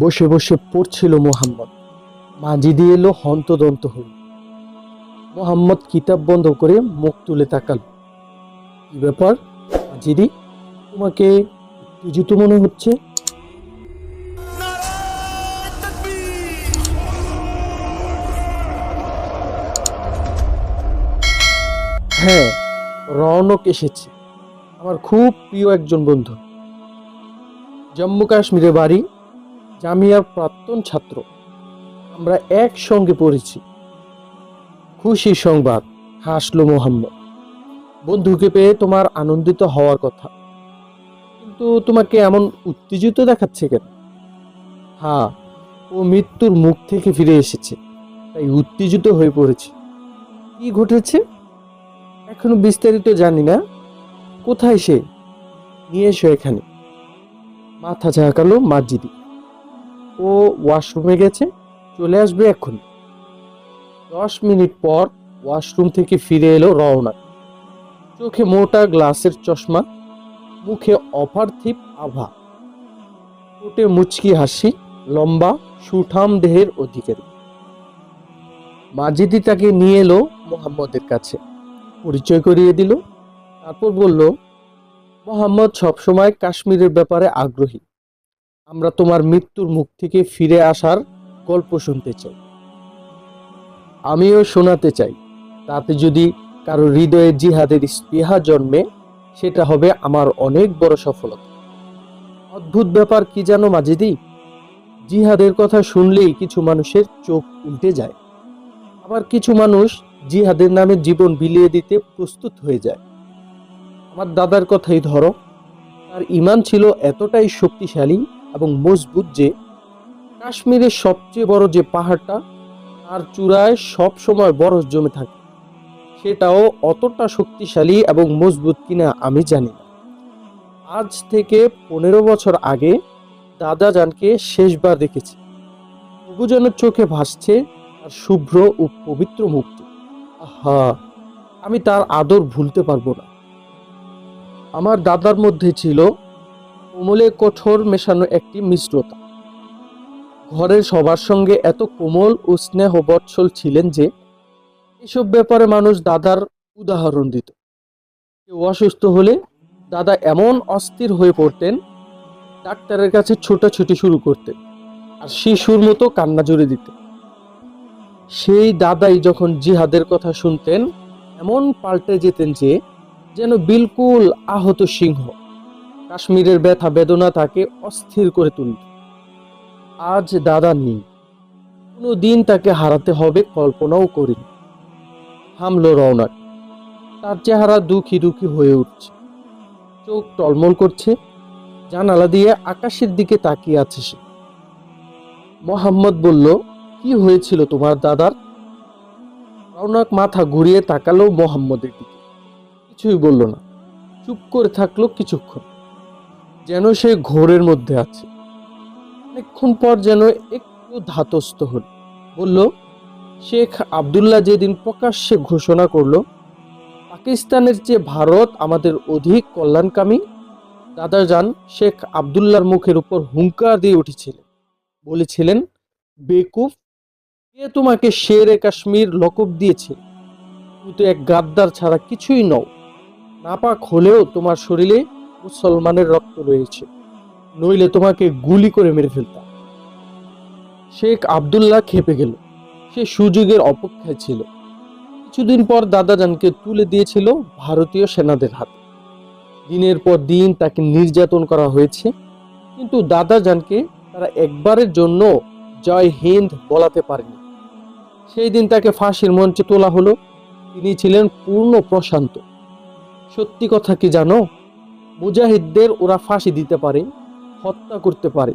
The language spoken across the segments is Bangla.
বসে বসে পড়ছিল মোহাম্মদ। মাজিদি এলো হন্তদন্ত হল মোহাম্মদ কিতাব বন্ধ করে মুখ তুলে তাকাল। কি ব্যাপার মাজিদি, তোমাকে উত্তেজিত মনে হচ্ছে? হ্যাঁ রৌনক এসেছে, আমার খুব প্রিয় একজন বন্ধু। জম্মু কাশ্মীরে বাড়ি জামিয়ার প্রাক্তন ছাত্র। আমরা একসঙ্গে পড়েছি। খুশি সংবাদ, হাসলো মোহাম্মদ। বন্ধুকে পেয়ে তোমার আনন্দিত হওয়ার কথা। কিন্তু তোমাকে এমন উত্তেজিত দেখাচ্ছে কেন? হ্যাঁ ও মৃত্যুর মুখ থেকে ফিরে এসেছে, তাই উত্তেজিত হয়ে পড়েছে। কি ঘটেছে? এখনও বিস্তারিত জানি না। কোথায় সে? নিয়ে এসো এখানে। মাথা ঝাঁকালো মাজিদি ও ওয়াশরুমে গেছে, চলে আসবে এখন দশ মিনিট পর ওয়াশরুম থেকে ফিরে এলো রওনা। চোখে মোটা গ্লাসের চশমা, মুখে অপার্থিব আভা। ঠোঁটে মুচকি হাসি, লম্বা, সুঠাম দেহের অধিকারী। মাজিদি তাকে নিয়ে এলো মোহাম্মদের কাছে। পরিচয় করিয়ে দিল, তারপর বলল, মোহাম্মদ সবসময় কাশ্মীরের ব্যাপারে আগ্রহী। আমরা তোমার মৃত্যুর মুখ থেকে ফিরে আসার গল্প শুনতে চাই। আমিও শোনাতে চাই। তাতে যদি কারও হৃদয়ে জিহাদের স্পৃহা জন্মে, সেটা হবে আমার অনেক বড় সফলতা। অদ্ভুত ব্যাপার কি জানো মাজিদি? জিহাদের কথা শুনলেই কিছু মানুষের চোখ উল্টে যায়। আবার কিছু মানুষ জিহাদের নামে জীবন বিলিয়ে দিতে প্রস্তুত হয়ে যায়। আমার দাদার কথাই ধরো, তার ইমান ছিল এতটাই শক্তিশালী এবং মজবুত যে কাশ্মীরের সবচেয়ে বড় যে পাহাড়টা, তার চূড়ায় সব সময় বরফ জমে থাকে। সেটাও অতটা শক্তিশালী এবং মজবুত কিনা আমি জানি না। আজ থেকে পনেরো বছর আগে দাদা জানকে শেষবার দেখেছি। তবু যেন চোখে ভাসছে তার শুভ্র ও পবিত্র মুক্তি আহা, আমি তার আদর ভুলতে পারব না। আমার দাদার মধ্যে ছিল কোমলে কঠোর মেশানো একটি মিশ্রতা। ঘরের সবার সঙ্গে এত কোমল ও স্নেহ বৎসল ছিলেন যে, এসব ব্যাপারে মানুষ দাদার উদাহরণ দিত। কেউ অসুস্থ হলে দাদা এমন অস্থির হয়ে পড়তেন, ডাক্তারের কাছে ছোটাছুটি শুরু করতেন আর শিশুর মতো কান্না জুড়ে দিতেন। সেই দাদাই যখন জিহাদের কথা শুনতেন, এমন পাল্টে যেতেন যে, যেন বিলকুল আহত সিংহ। কাশ্মীরের ব্যথা বেদনা তাকে অস্থির করে তুলত আজ দাদা নেই। কোনো দিন তাকে হারাতে হবে কল্পনাও করিনি। থামলো রওনাক তার চেহারা দুঃখী দুঃখী হয়ে উঠছে। চোখ টলমল করছে। জানালা দিয়ে আকাশের দিকে তাকিয়ে আছে সে। মোহাম্মদ বলল, কি হয়েছিল তোমার দাদার? রওনাক মাথা ঘুরিয়ে তাকালো মোহাম্মদের দিকে। কিছুই বলল না। চুপ করে থাকল কিছুক্ষণ। যেন সে ঘোরের মধ্যে আছে। অনেকক্ষণ পর যেন একটু ধাতস্থ হল। বলল, শেখ আবদুল্লাহ যেদিন প্রকাশ্যে ঘোষণা করল, পাকিস্তানের চেয়ে ভারত আমাদের অধিক কল্যাণকামী দাদা যান শেখ আবদুল্লাহর মুখের উপর হুঙ্কার দিয়ে উঠেছিলেন। বলেছিলেন, বেকুফ, কে তোমাকে শের এ কাশ্মীর লকব দিয়েছে? তুমি তো এক গাদ্দার ছাড়া কিছুই নও। নাপাক হলেও তোমার শরীরে মুসলমানের রক্ত রয়েছে। নইলে তোমাকে গুলি করে মেরে ফেলতাম। শেখ আবদুল্লাহ খেপে গেল। সে সুযোগের অপেক্ষায় ছিল। কিছুদিন পর দাদাজানকে তুলে দিয়েছিল ভারতীয় সেনাদের হাতে। দিনের পর দিন তাকে নির্যাতন করা হয়েছে। কিন্তু দাদাজানকে তারা একবারের জন্য জয় হিন্দ বলাতে পারেনি। সেই দিন তাকে ফাঁসির মঞ্চে তোলা হলো। তিনি ছিলেন পূর্ণ প্রশান্ত। সত্যি কথা কি জানো? মুজাহিদদের ওরা ফাঁসি দিতে পারে, হত্যা করতে পারে,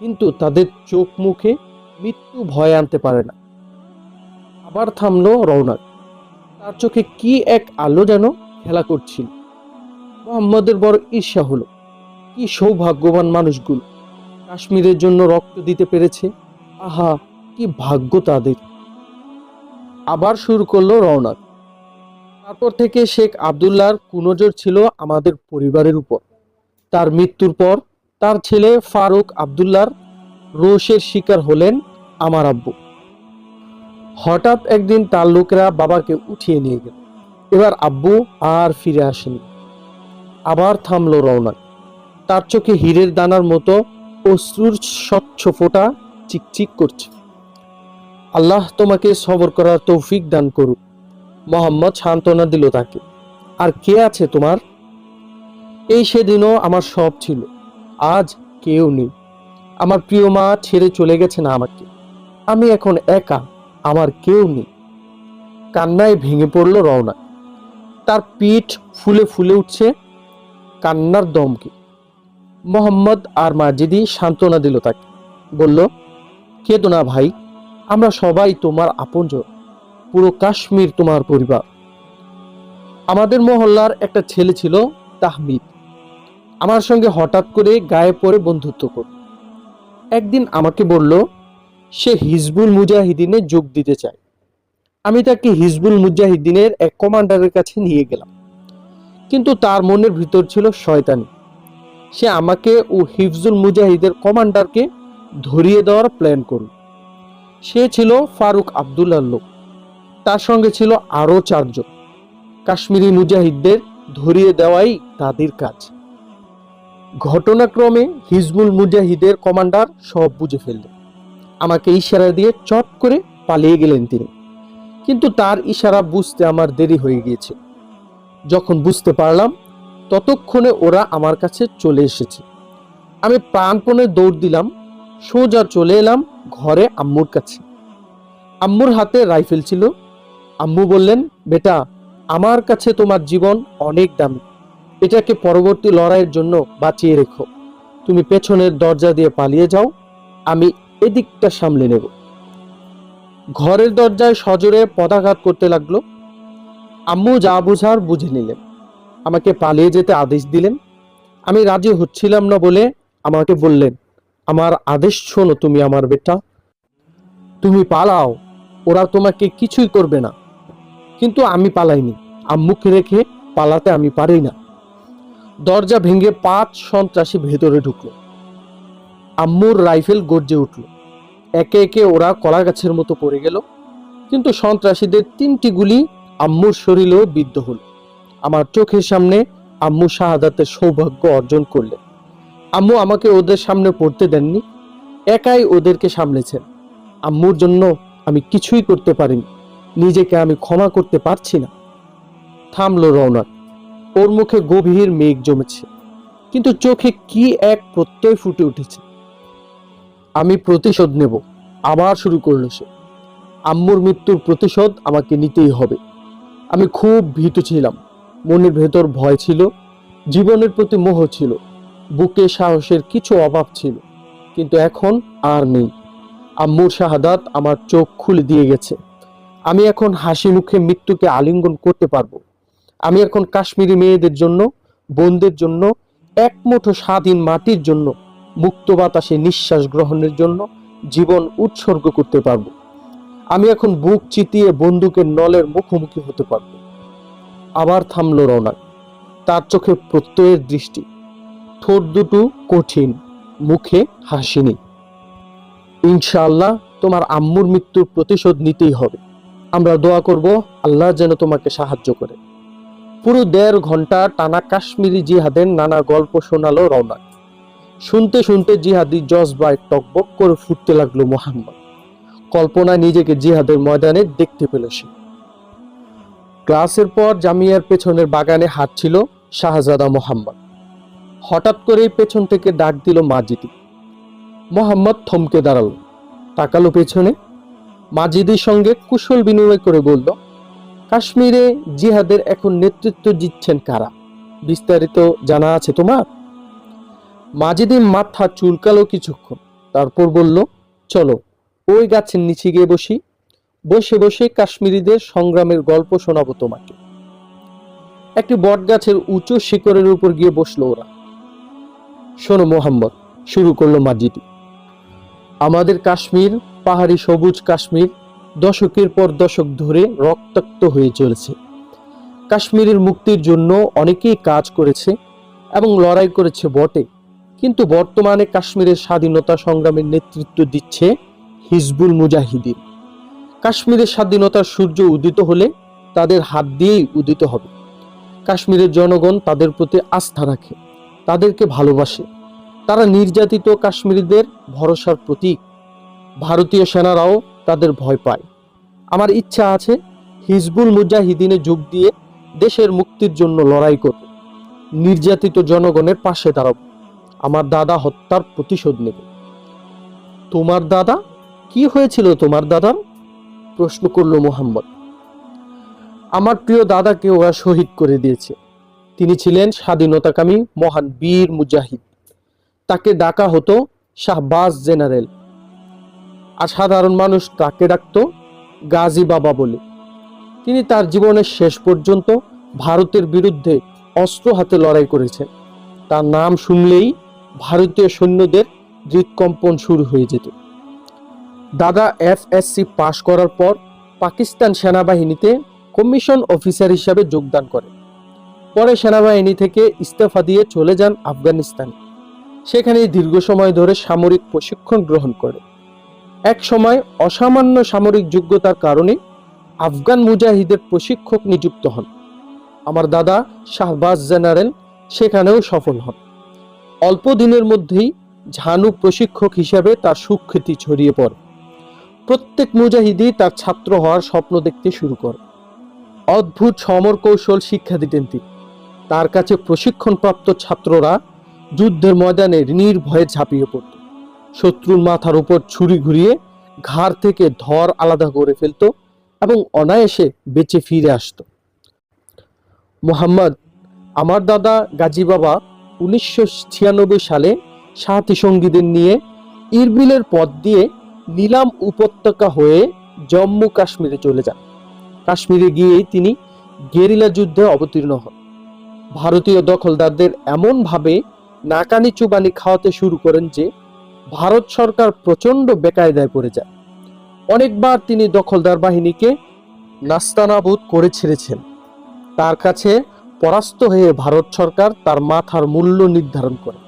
কিন্তু তাদের চোখ মুখে মৃত্যু ভয় আনতে পারে না। আবার থামলো রৌনক তার চোখে কি এক আলো যেন খেলা করছিল। মোহাম্মদের বড় ঈর্ষা হলো, কি সৌভাগ্যবান মানুষগুলো কাশ্মীরের জন্য রক্ত দিতে পেরেছে। আহা, কি ভাগ্য তাদের। আবার শুরু করল রওনাক তারপর থেকে শেখ আবদুল্লার কুনজর ছিল আমাদের পরিবারের উপর। তার মৃত্যুর পর তার ছেলে ফারুক আবদুল্লাহর রোষের শিকার হলেন আমার আব্বু। হঠাৎ একদিন তার লোকেরা বাবাকে উঠিয়ে নিয়ে গেল। এবার আব্বু আর ফিরে আসেনি। আবার থামলো রওনা। তার চোখে হীরের দানার মতো অশ্রুর স্বচ্ছ ফোঁটা চিকচিক করছে। আল্লাহ তোমাকে সবর করার তৌফিক দান করুক। মোহাম্মদ সান্ত্বনা দিল তাকে। আর কে আছে তোমার? এই সেদিনও আমার সব ছিল। আজ কেউ নেই। আমার প্রিয় মা ছেড়ে চলে গেছে না আমাকে। আমি এখন একা, আমার কেউ নেই। কান্নায় ভেঙে পড়ল রওনা। তার পিঠ ফুলে ফুলে উঠছে কান্নার দমকে। মোহাম্মদ আর মাজিদি সান্ত্বনা দিল তাকে। বলল, কেদো না ভাই, আমরা সবাই তোমার আপনজন। পুরো কাশ্মীর তোমার পরিবার। আমাদের মহল্লার একটা ছেলে ছিল তাহমিদ। আমার সঙ্গে হঠাৎ করে গায়ে পড়ে বন্ধুত্ব করল। একদিন আমাকে বলল, সে হিজবুল মুজাহিদিনে যোগ দিতে চায়। আমি তাকে হিজবুল মুজাহিদিনের এক কমান্ডারের কাছে নিয়ে গেলাম। কিন্তু তার মনের ভিতর ছিল শয়তানি। সে আমাকে ও হিফজুল মুজাহিদের কমান্ডারকে ধরিয়ে দেওয়ার প্ল্যান করল। সে ছিল ফারুক আবদুল্লাহ লোক। তার সঙ্গে ছিল আরও চারজন। কাশ্মীরি মুজাহিদদের ধরিয়ে দেওয়াই তাদের কাজ। ঘটনাক্রমে হিজবুল মুজাহিদের কমান্ডার সব বুঝে ফেললেন আমাকে ইশারা দিয়ে চট করে পালিয়ে গেলেন তিনি। কিন্তু তার ইশারা বুঝতে আমার দেরি হয়ে গিয়েছে। যখন বুঝতে পারলাম, ততক্ষণে ওরা আমার কাছে চলে এসেছে। আমি প্রাণপণে দৌড় দিলাম, সোজা চলে এলাম ঘরে আম্মুর কাছে। আম্মুর হাতে রাইফেল ছিল আম্মু বললেন, বেটা, আমার কাছে তোমার জীবন অনেক দামি। এটাকে পরবর্তী লড়াইয়ের জন্য বাঁচিয়ে রেখো। তুমি পেছনের দরজা দিয়ে পালিয়ে যাও, আমি এদিকটা সামলে নেব। ঘরের দরজায় সজোরে পদাঘাত করতে লাগল। আম্মু যা বুঝার বুঝে নিলেন। আমাকে পালিয়ে যেতে আদেশ দিলেন। আমি রাজি হচ্ছিলাম না বলে আমাকে বললেন, আমার আদেশ শোনো তুমি আমার বেটা। তুমি পালাও, ওরা তোমাকে কিছুই করবে না। কিন্তু আমি পালাইনি। আম্মুকে রেখে পালাতে আমি পারি না। দরজা ভেঙে পাঁচ সন্ত্রাসী ভেতরে ঢুকলো। আম্মুর রাইফেল গর্জে উঠল। একে একে ওরা কলা গাছের মতো পড়ে গেল। কিন্তু সন্ত্রাসীদের তিনটি গুলি আম্মুর শরীরেও বিদ্ধ হল। আমার চোখের সামনে আম্মু শাহাদাতের সৌভাগ্য অর্জন করলেন। আম্মু আমাকে ওদের সামনে পড়তে দেননি। একাই ওদেরকে সামলেছেন। আম্মুর জন্য আমি কিছুই করতে পারিনি। নিজেকে আমি ক্ষমা করতে পারছি না। থামলো রৌনক ওর মুখে গভীর মেঘ জমেছে, কিন্তু চোখে কি এক প্রত্যয় ফুটে উঠেছে। আমি প্রতিশোধ নেব, আবার শুরু করল সে। আম্মুর মৃত্যুর প্রতিশোধ আমাকে নিতেই হবে। আমি খুব ভীত ছিলাম। মনের ভেতর ভয় ছিল, জীবনের প্রতি মোহ ছিল, বুকে সাহসের কিছু অভাব ছিল, কিন্তু এখন আর নেই। আম্মুর শাহাদাত আমার চোখ খুলে দিয়ে গেছে। আমি এখন হাসি মুখে মৃত্যুকে আলিঙ্গন করতে পারব। আমি এখন কাশ্মীরি মেয়েদের জন্য, বোনদের জন্য, এক মুঠো স্বাধীন মাটির জন্য, মুক্ত বাতাসে নিঃশ্বাস গ্রহণের জন্য জীবন উৎসর্গ করতে পারব। আমি এখন বুক চিতিয়ে বন্দুকের নলের মুখোমুখি হতে পারব। আবার থামলো রওনা। তার চোখে প্রত্যয়ের দৃষ্টি। ঠোঁট দুটো কঠিন, মুখে হাসিনি। ইনশাআল্লাহ তোমার আম্মুর মৃত্যুর প্রতিশোধ নিতেই হবে। আমরা দোয়া করব আল্লাহ যেন তোমাকে সাহায্য করে। পুরো দেড় ঘণ্টা টানা কাশ্মীরি জিহাদের নানা গল্প শোনালো রওনাক। শুনতে শুনতে জিহাদি জজবায় টকবক করে ফুটতে লাগল মোহাম্মদ। কল্পনায় নিজেকে জিহাদের ময়দানে দেখতে পেল সে। ক্লাসের পর জামিয়ার পেছনের বাগানে হাঁটছিল শাহজাদা মোহাম্মদ। হঠাৎ করেই পেছন থেকে ডাক দিল মাজিদি। মোহাম্মদ থমকে দাঁড়াল। তাকালো পেছনে। মাজিদির সঙ্গে কুশল বিনিময় করে বলল, কাশ্মীরে জিহাদের এখন নেতৃত্ব দিচ্ছেন কারা? বিস্তারিত জানা আছে তোমার? মাজিদি মাথা চুলকালো কিছুক্ষণ, তারপর বলল, চলো, ওই গাছের নিচে গিয়ে বসি। বসে বসে কাশ্মীরিদের সংগ্রামের গল্প শোনাবো তোমাকে। একটি বট গাছের উঁচু শিকড়ের উপর গিয়ে বসল ওরা। শোনো মোহাম্মদ, শুরু করল মাজিদি। আমাদের কাশ্মীর পাহাড়ি সবুজ কাশ্মীর দশকের পর দশক ধরে রক্তাক্ত হয়ে চলেছে। কাশ্মীরের মুক্তির জন্য অনেকেই কাজ করেছে এবং লড়াই করেছে বটে, কিন্তু বর্তমানে কাশ্মীরের স্বাধীনতা সংগ্রামের নেতৃত্ব দিচ্ছে হিজবুল মুজাহিদিন। কাশ্মীরের স্বাধীনতার সূর্য উদিত হলে তাদের হাত দিয়েই উদিত হবে। কাশ্মীরের জনগণ তাদের প্রতি আস্থা রাখে, তাদেরকে ভালোবাসে। তারা নির্যাতিত কাশ্মীরিদের ভরসার প্রতীক। ভারতীয় সেনারাও তাদের ভয় পায়। আমার ইচ্ছা আছে হিজবুল মুজাহিদিনে যোগ দিয়ে দেশের মুক্তির জন্য লড়াই করব নির্যাতিত জনগণের পাশে দাঁড়াব। আমার দাদা হত্যার প্রতিশোধ নেব। তোমার দাদা? কি হয়েছিল তোমার দাদার? প্রশ্ন করল মোহাম্মদ। আমার প্রিয় দাদাকে ওরা শহীদ করে দিয়েছে। তিনি ছিলেন স্বাধীনতাকামী মহান বীর মুজাহিদ। তাকে ডাকা হতো শাহবাজ জেনারেল। আর সাধারণ মানুষ তাকে ডাকত গাজী বাবা বলে। তিনি তার জীবনের শেষ পর্যন্ত ভারতের বিরুদ্ধে অস্ত্র হাতে লড়াই করেছেন। তার নাম শুনলেই ভারতীয় সৈন্যদের হৃদকম্পন শুরু হয়ে যেত। দাদা এফ এফএসসি পাশ করার পর পাকিস্তান সেনাবাহিনীতে কমিশন অফিসার হিসাবে যোগদান করে। পরে সেনাবাহিনী থেকে ইস্তফা দিয়ে চলে যান আফগানিস্তানে। সেখানে দীর্ঘ সময় ধরে সামরিক প্রশিক্ষণ গ্রহণ করে। এক সময় অসামান্য সামরিক যোগ্যতার কারণে আফগান মুজাহিদের প্রশিক্ষক নিযুক্ত হন। আমার দাদা শাহবাজ জেনারেল সেখানেও সফল হন। অল্প দিনের মধ্যেই ঝানু প্রশিক্ষক হিসাবে তার সুখ্যাতি ছড়িয়ে পড়ে। প্রত্যেক মুজাহিদই তার ছাত্র হওয়ার স্বপ্ন দেখতে শুরু করে। অদ্ভুত সমর কৌশল শিক্ষা দিতেন তিনি। তার কাছে প্রশিক্ষণপ্রাপ্ত ছাত্ররা যুদ্ধের ময়দানে নির্ভয়ে ঝাঁপিয়ে পড়ত। শত্রুর মাথার উপর ছুরি ঘুরিয়ে ঘাড় থেকে ধর আলাদা করে ফেলতো এবং অনায়াসে বেঁচে ফিরে আসতো। মোহাম্মদ আমার দাদা গাজী বাবা উনিশশো ছিয়ানব্বই সালে সাথী সঙ্গীদের নিয়ে ইরবিলের পথ দিয়ে নীলাম উপত্যকা হয়ে জম্মু কাশ্মীরে চলে যান। কাশ্মীরে গিয়েই তিনি গেরিলা যুদ্ধে অবতীর্ণ হন। ভারতীয় দখলদারদের এমনভাবে নাকানি চুবানি খাওয়াতে শুরু করেন যে ভারত সরকার প্রচণ্ড বেকায়দায় পড়ে যায়। অনেকবার তিনি দখলদার বাহিনীকে নাস্তানাবুদ করে ছেড়েছেন। তার কাছে পরাস্ত হয়ে ভারত সরকার তার মাথার মূল্য নির্ধারণ করে।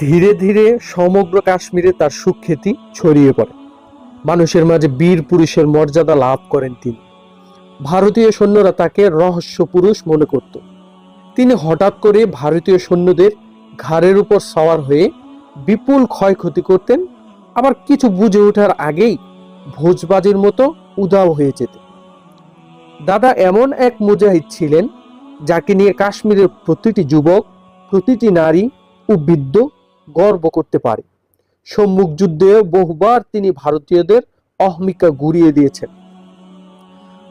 ধীরে ধীরে সমগ্র কাশ্মীরে তার সুখ্যাতি ছড়িয়ে পড়ে। মানুষের মাঝে বীর পুরুষের মর্যাদা লাভ করেন তিনি। ভারতীয় সৈন্যরা তাকে রহস্য পুরুষ মনে করত। তিনি হঠাৎ করে ভারতীয় সৈন্যদের ঘাড়ের উপর সওয়ার হয়ে বিপুল ক্ষয়ক্ষতি করতেন, আবার কিছু বুঝে ওঠার আগেই ভোজবাজির মতো উদাও হয়ে যেত। দাদা এমন এক মুজাহিদ ছিলেন, যাকে নিয়ে কাশ্মীরের প্রতিটি যুবক, প্রতিটি নারী ও বৃদ্ধ গর্ব করতে পারে। সম্মুখ যুদ্ধে বহুবার তিনি ভারতীয়দের অহমিকা গুড়িয়ে দিয়েছেন।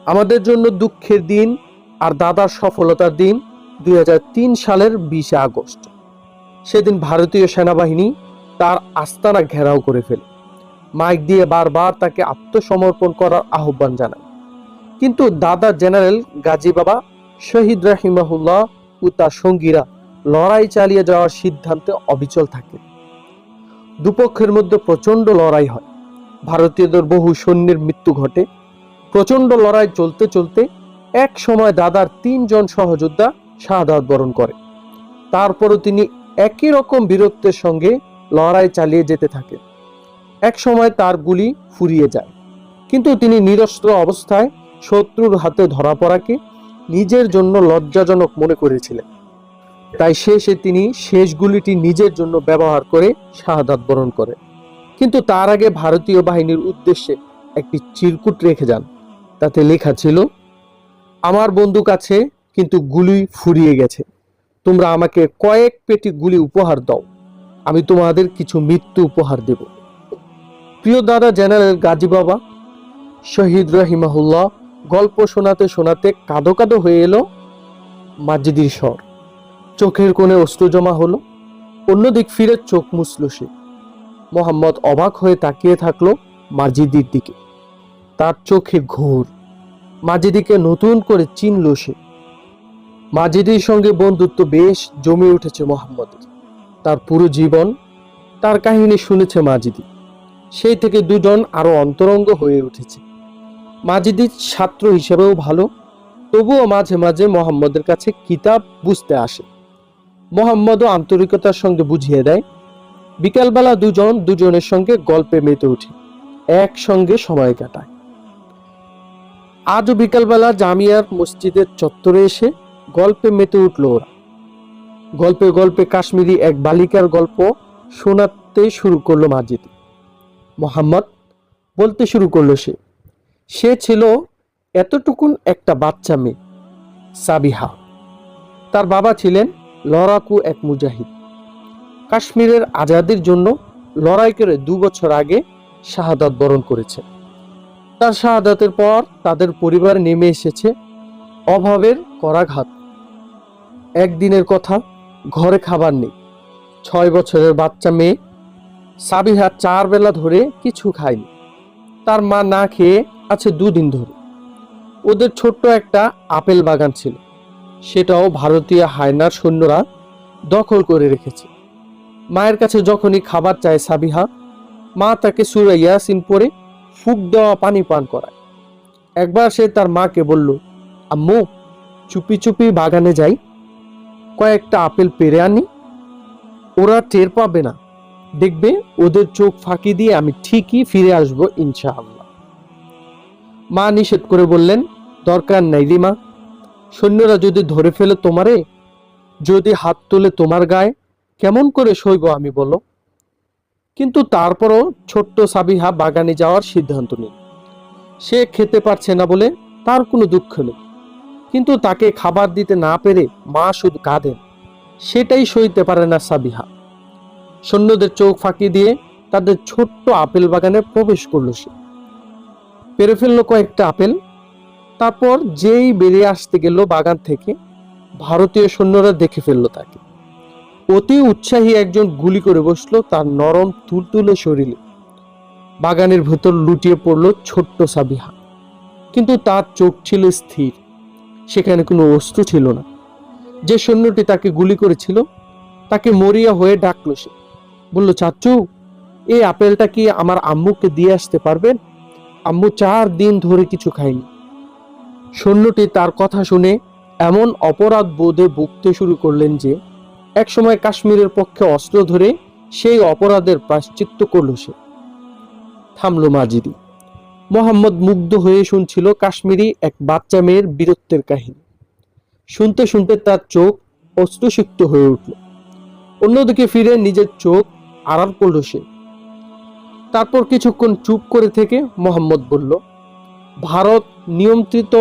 আমাদের জন্য দুঃখের দিন আর দাদার সফলতার দিন দুই হাজার তিন সালের বিশে আগস্ট। সেদিন ভারতীয় সেনাবাহিনী তার আস্তানা ঘেরাও করে ফেলে। মাইক দিয়ে বারবার তাকে আত্মসমর্পণ করার আহ্বান জানায়। কিন্তু দাদা জেনারেল গাজী বাবা শহীদ রাহিমাহুল্লাহ ও তার সঙ্গীরা লড়াই চালিয়ে যাওয়ার সিদ্ধান্তে অবিচল থাকে। দুপক্ষের মধ্যে প্রচণ্ড লড়াই হয়। ভারতীয়দের বহু সৈন্যের মৃত্যু ঘটে। প্রচণ্ড লড়াই চলতে চলতে এক সময় দাদার তিনজন সহযোদ্ধা শাহাদাত বরণ করে। তারপরও তিনি একই রকম বীরত্বের সঙ্গে লড়াই চালিয়ে যেতে থাকেন এক সময় তার গুলি ফুরিয়ে যায়, কিন্তু তিনি নিরস্ত্র অবস্থায় শত্রুর হাতে ধরা পড়াকে নিজের জন্য লজ্জাজনক মনে করেছিলেন। তাই শেষে তিনি শেষ গুলিটি নিজের জন্য ব্যবহার করে শাহাদাত বরণ করে কিন্তু তার আগে ভারতীয় বাহিনীর উদ্দেশ্যে একটি চিরকুট রেখে যান। তাতে লেখা ছিল, আমার বন্দুক আছে, কিন্তু গুলি ফুরিয়ে গেছে। তোমরা আমাকে কয়েক পেটি গুলি উপহার দাও। আমি তোমাদের কিছু মৃত্যু উপহার দেব। প্রিয় দাদা জেনারেল গাজী বাবা, শহীদ রহিমাহুল্লাহ, গল্প শোনাতে শোনাতে কাঁদো কাঁদো হয়ে এলো মাজিদির স্বর। চোখের কোণে অস্ত্র জমা হলো, অন্যদিক ফিরে চোখ মুছল সে। মোহাম্মদ অবাক হয়ে তাকিয়ে থাকল মাজিদির দিকে। তার চোখে ঘোর। মাজিদিকে নতুন করে চিনল সে। মাজিদির সঙ্গে বন্ধুত্ব বেশ জমে উঠেছে মোহাম্মদের। তার পুরো জীবন তার কাহিনী শুনেছে মাজিদি। সেই থেকে দুজন আরও অন্তরঙ্গ হয়ে উঠেছে। মাজিদি ছাত্র হিসেবেও ভালো, তবুও মাঝে মাঝে মোহাম্মদের কাছে কিতাব বুঝতে আসে। মোহাম্মদও আন্তরিকতার সঙ্গে বুঝিয়ে দেয়, বিকালবেলা দুজন দুজনের সঙ্গে গল্পে মেতে উঠে, একসঙ্গে সময় কাটায়। আজও বিকালবেলা জামিয়ার মসজিদের চত্বরে এসে গল্পে মেতে উঠল ওরা। গল্পে গল্পে কাশ্মীরি এক বালিকার গল্প শোনাতে শুরু করল মাজিদ। মোহাম্মদ বলতে শুরু করল সে সে ছিল এতটুকুন একটা বাচ্চা মেয়ে, সাবিহা। তার বাবা ছিলেন লড়াকু এক মুজাহিদ। কাশ্মীরের আজাদির জন্য লড়াই করে দু বছর আগে শাহাদাত বরণ করেছে। তার শাহাদাতের পর তাদের পরিবার নেমে এসেছে অভাবের করাঘাত। একদিনের কথা, ঘরে খাবার নেই। ছয় বছরের বাচ্চা মেয়ে, সাবিহা চার বেলা ধরে কিছু খায়নি। তার মা না খেয়ে আছে দুদিন ধরে। ওদের ছোট্ট একটা আপেল বাগান ছিল। সেটাও ভারতীয় হায়নার সৈন্যরা দখল করে রেখেছে। মায়ের কাছে যখনই খাবার চায় সাবিহা, মা তাকে সুরা ইয়াসিন পরে ফুক দেওয়া পানি পান করায়। একবার সে তার মাকে বলল, আম্মু, চুপি চুপি বাগানে যাই। কয়েকটা আপেল পেরে আনি। ওরা টের পাবে না। দেখবে ওদের চোখ ফাঁকি দিয়ে আমি ঠিকই ফিরে আসব ইনশাআল্লাহ। মা নিষেধ করে বললেন, দরকার নাই রিমা সৈন্যরা যদি ধরে ফেলে তোমারে, যদি হাত তুলে তোমার গায়ে, কেমন করে সইব আমি বলো? কিন্তু তারপরও ছোট্ট সাবিহা বাগানে যাওয়ার সিদ্ধান্ত নেই সে খেতে পারছে না বলে তার কোনো দুঃখ নেই। কিন্তু তাকে খাবার দিতে না পেরে মা শুধু কাঁদেন। সেটাই সইতে পারে না সাবিহা। সৈন্যদের চোখ ফাঁকি দিয়ে তাদের ছোট্ট আপেল বাগানে প্রবেশ করল সে। পেরে ফেলল কয়েকটা আপেল। তারপর যেই বেরিয়ে আসতে গেল বাগান থেকে, ভারতীয় সৈন্যরা দেখে ফেলল তাকে। অতি উৎসাহী একজন গুলি করে বসল তার নরম, তুলতুলে শরীরে। বাগানের ভেতর লুটিয়ে পড়ল ছোট্ট সাবিহা। কিন্তু তার চোখ ছিল স্থির। সেখানে কোনো অস্ত্র ছিল না। যে সৈন্যটি তাকে গুলি করেছিল, তাকে মরিয়া হয়ে ডাকলো সে। বলল, চাচু, এই আপেলটা কি আমার আম্মুকে দিয়ে আসতে পারবেন আম্মু চার দিন ধরে কিছু খায়নি। সৈন্যটি তার কথা শুনে এমন অপরাধ বোধে ভুগতে শুরু করলেন যে একসময় কাশ্মীরের পক্ষে অস্ত্র ধরে সেই অপরাধের প্রাশ্চিত্য করল সে। থামলো মাজিদি। মোহাম্মদ মুগ্ধ হয়ে শুনছিল কাশ্মীরি এক বাচ্চা মেয়ের বীরত্বের কাহিনী। শুনতে শুনতে তার চোখ অস্ত্রসিক্ত হয়ে উঠল। অন্যদিকে ফিরে নিজের চোখ আড়াল করল সে। তারপর কিছুক্ষণ চুপ করে থেকে মোহাম্মদ বলল, ভারত নিয়ন্ত্রিত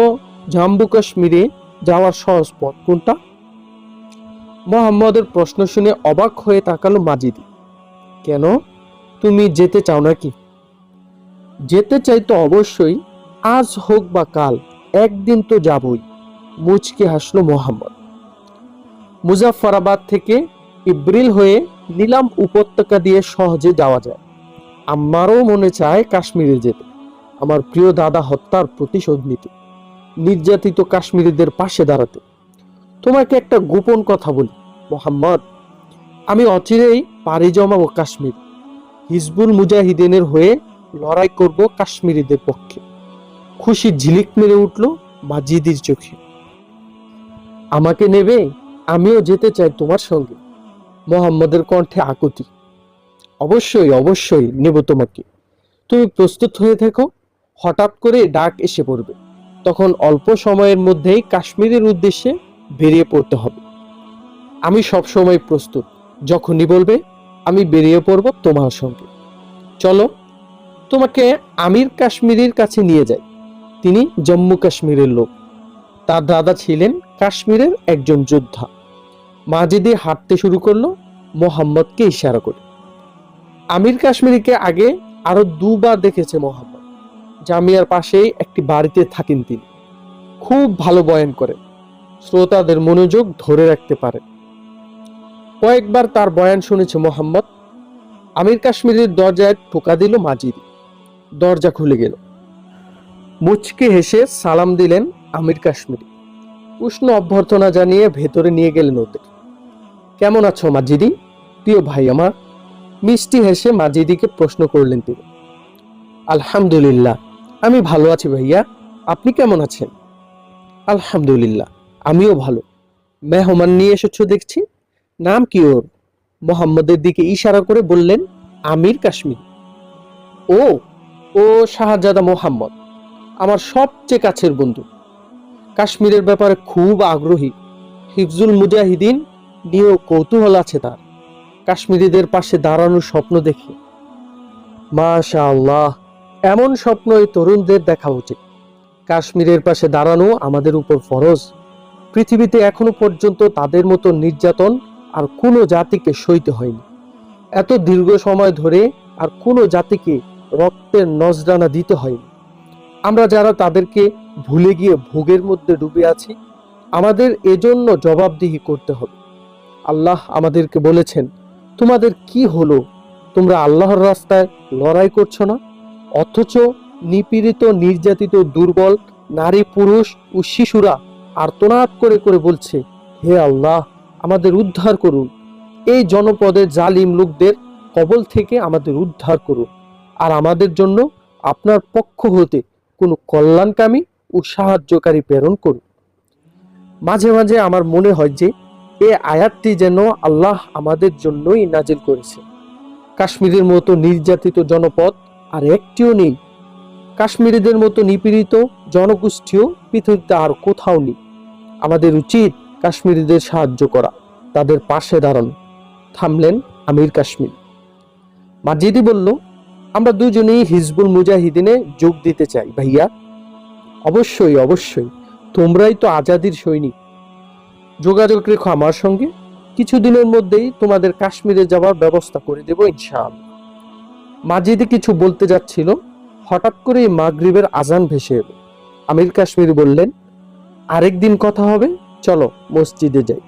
জাম্মু কাশ্মীরে যাওয়ার সহজ পথ কোনটা? মোহাম্মদের প্রশ্ন শুনে অবাক হয়ে তাকালো মাজিদি। কেন? তুমি যেতে চাও নাকি? যেতে চাই তো অবশ্যই, আজ হোক বা কাল, একদিন তো যাবই, মুচকে হাসলো মোহাম্মদ। মুজাফফরাবাদ থেকে ইব্রিল হয়ে নিলাম উপত্যকা দিয়ে সহজে যাওয়া যায়। আমারও মনে চায় কাশ্মীরে যেতে। আমার প্রিয় দাদা হত্যার প্রতিশোধ নিতে। নির্যাতিত কাশ্মীরিদের পাশে দাঁড়াতে। তোমাকে একটা গোপন কথা বলি, মোহাম্মদ। আমি অচিরেই পাড়ি জমাবো কাশ্মীর। হিজবুল মুজাহিদিনের হয়ে লড়াই করব কাশ্মীরিদের পক্ষে। খুশি ঝিলিক মেরে উঠল মাজিদির চোখে। আমাকে নেবে, আমিও যেতে চাই তোমার সঙ্গে, মোহাম্মদের কণ্ঠে আকুতি। অবশ্যই অবশ্যই নেব তোমাকে। তুমি প্রস্তুত হয়ে থেকো, হঠাৎ করে ডাক এসে পড়বে। তখন অল্প সময়ের মধ্যেই কাশ্মীরের উদ্দেশ্যে বেরিয়ে পড়তে হবে। আমি সব সময় প্রস্তুত, যখনই বলবে, আমি বেরিয়ে পড়ব তোমার সঙ্গে। চলো তোমাকে আমির কাশ্মীরের কাছে নিয়ে যাই তিনি জম্মু কাশ্মীরের লোক। তার দাদা ছিলেন কাশ্মীরের একজন যোদ্ধা। মাজিদে হাঁটতে শুরু করল, মোহাম্মদকে ইশারা করে। আমির কাশ্মীরিকে আগে আরও দুবার দেখেছে মোহাম্মদ। জামিয়ার পাশেই একটি বাড়িতে থাকেন তিনি। খুব ভালো বয়ান করেন। শ্রোতাদের মনোযোগ ধরে রাখতে পারে কয়েকবার তার বয়ান শুনেছে মোহাম্মদ। আমির কাশ্মীরের দরজায় টোকা দিল মাজিদ। দরজা খুলে গেল। মুচকে হেসে সালাম দিলেন আমির কাশ্মীরি। উষ্ণ অভ্যর্থনা জানিয়ে ভেতরে নিয়ে গেলেন ওদের। কেমন আছো মাজিদি? প্রিয় ভাই আমার। মিষ্টি হেসে মাজিদিকে প্রশ্ন করলেন তিনি। আলহামদুলিল্লাহ, আমি ভালো আছি ভাইয়া। আপনি কেমন আছেন? আলহামদুলিল্লাহ, আমিও ভালো। মেহমান নিয়ে এসেছ দেখছি। নাম কি ওর? মোহাম্মদের দিকে ইশারা করে বললেন আমির কাশ্মীর। ও ও শাহজাদা মোহাম্মদ, আমার সবচেয়ে কাছের বন্ধু। কাশ্মীরের ব্যাপারে খুব আগ্রহী, হিফজুল মুজাহিদিন নিয়েও কৌতূহল আছে তার। কাশ্মীরিদের পাশে দাঁড়ানোর স্বপ্ন দেখে। মাশা আল্লাহ এমন স্বপ্ন এই তরুণদের দেখা উচিত। কাশ্মীরের পাশে দাঁড়ানো আমাদের উপর ফরজ। পৃথিবীতে এখনও পর্যন্ত তাদের মতো নির্যাতন আর কোনো জাতিকে সইতে হয়নি। এত দীর্ঘ সময় ধরে আর কোনো জাতিকে রক্তের নজরানা দিতে হয়নি আমরা যারা তাদেরকে ভুলে গিয়ে ভোগের মধ্যে ডুবে আছি, আমাদের এজন্য জবাবদিহি করতে হবে। আল্লাহ আমাদেরকে বলেছেন, তোমাদের কি হলো? তোমরা আল্লাহর রাস্তায় লড়াই করছ না? অথচ নিপীড়িত, নির্যাতিত, দুর্বল নারী, পুরুষ ও শিশুরা আর্তনাদ করে করে বলছে, হে আল্লাহ, আমাদের উদ্ধার করুন। এই জনপদের জালিম লোকদের কবল থেকে আমাদের উদ্ধার করুন আর আমাদের জন্য আপনার পক্ষ হতে কোনো কল্যাণকামী ও সাহায্যকারী প্রেরণ করুন। মাঝে মাঝে আমার মনে হয় যে এ আয়াতটি যেন আল্লাহ আমাদের জন্যই নাজিল করেছে। কাশ্মীরের মতো নির্যাতিত জনপদ আর একটিও নেই। কাশ্মীরিদের মতো নিপীড়িত জনগোষ্ঠীও পৃথিবীতে আর কোথাও নেই। আমাদের উচিত কাশ্মীরিদের সাহায্য করা, তাদের পাশে দাঁড়ানো। থামলেন আমির কাশ্মীর। মাজিদি বলল আমরা দুজনেই হিজবুল মুজাহিদিনে যোগ দিতে চাই, ভাইয়া। অবশ্যই অবশ্যই। তোমরাই তো আজাদির সৈনিক। যোগাযোগ রেখো আমার সঙ্গে। কিছুদিনের মধ্যেই তোমাদের কাশ্মীরে যাওয়ার ব্যবস্থা করে দেব, ইনশাআল্লাহ। মাজিদি কিছু বলতে যাচ্ছিল। হঠাৎ করেই মাগরিবের আজান ভেসে এলো। আমির কাশ্মীর বললেন, আরেকদিন কথা হবে, চলো মসজিদে যাই।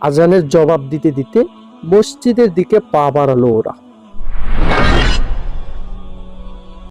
আজানের জবাব দিতে দিতে মসজিদের দিকে পা বাড়ালো ওরা।